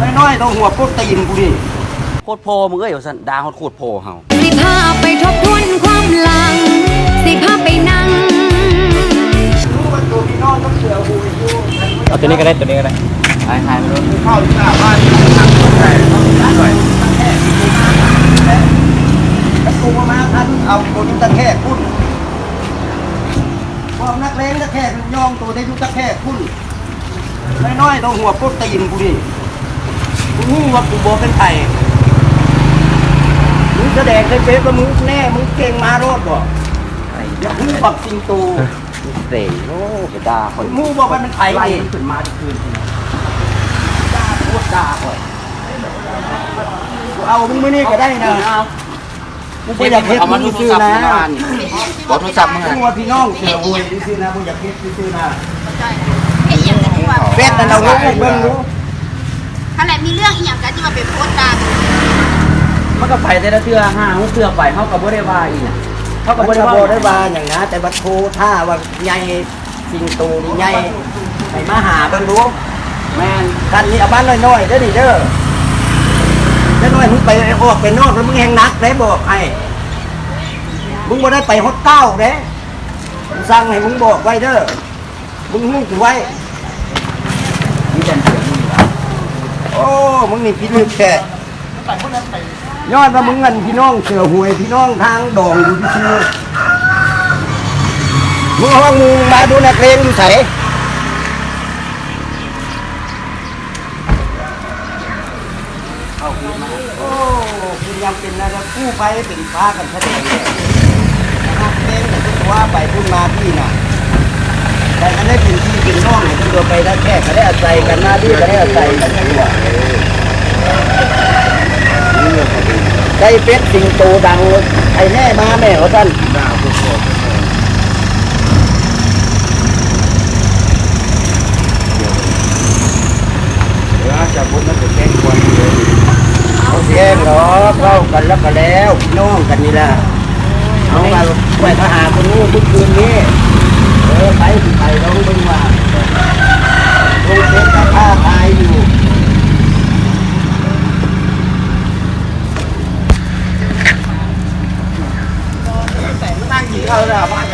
น้อยๆต้องหัวโปรตีนกูดิโคตรโพมึงเอ้ยว่าซั่นด่าโคตรโคตรโพเฮาสิพาไปทบทวนความหลัง สิพาไปนั่งรู้ว่าตัวพี่น้องต้องเสือหูอยู่เอาตัวนี้ก็ได้ตัวนี้ก็ได้หายหายไปแล้วเข้าที่หน้าบ้านทางคนใส่ต้องได้หน่อยแค่แล้วกูมาทันเอาตัวนี้ตะแคกคุณพวกนักเลงตะแคกมันย่องตัวได้ยุตะแคกคุณน้อยๆต้องหัวโปรตีนกูดิ กูรู้ว่ากูโบเป็นไผ่มึงแสดงในเฟซว่ามึงแน่ มึงเก่งมาโรดบ่อย่าพูดบักจริงตูเสยโอ้ไปด่าคนมูบอกว่ามันไผ่ไล่ดิมันขึ้นมาทุกคืนด่าพูดด่าก่อนกูเอามึงไม่นี่ก็ได้นะกูไม่อยากเฮ็ดเอามามึดูงโทรซื้อศัพท์นะมึงอ่านบอกโทรศัพท์มึงมึอะงว่าพี่น้องเสือหวยซื้อนะมึงอยากเฮ็ดซื้อนะเห็นอย่างที่ว่าเฟซนั่นเอาลูกเบิ่งรู้ขนาด มีเรื่องอีกอย่างกันที่ว่าเป็นโพสต์ดังมันก็ไปแต่ละเทื่อห้าหกเทื่อไปเฮาก็บ่ได้ว่าอีกเฮาก็บ่บ่ได้ว่าบ่ได้ว่าอย่างนะแต่บัดโทท่าว่าใหญ่สิงโตนี่ใหญ่ให้มาหาเบิ่งรู้แม่นคันนี้เอาบ้านน้อยๆเด้อดิเด้อเด้อน้อยมึงไปออกไปนอกแล้วมึงแฮงนักได้บอกให้มึงบ่ได้ไปฮอดเก้าเด้กูสั่งให้มึงบอกไว้เด้อมึงฮู้กูไว้ มีแต่เสียงมึงล่ะ โอ้มึงนี่พี่ลึกแค่ยอดว่ามึงเงินพี่น้องเสือหวยพี่น้องทางดองอยู่ที่ชื่อมึงห้องมึงมาดูนักเลงอยู่ใสโอ้คุณยังเป็นนะครับกู้ไปเป็นฟ้ากันแท้ๆเลยนักเลงแต่คุณว่าไปคุณมาพี่น่ะแต่ก็ได้เป็นพี่เป็นน้องเนี่ยคุณตัวไปได้แค่ก็ได้อาศัยกันหน้าที่ก็ได้อาศัยกัน ทั่วใจเป็ดสิงโตดังไอ้แม่มาแม่เขาท่านเอาเสียงหรอเข้ากันแล้วก็แล้วน้องกันนี่แหละเอามาไปทหารคนนู้นทุกคืนนี้ I'm not. kênh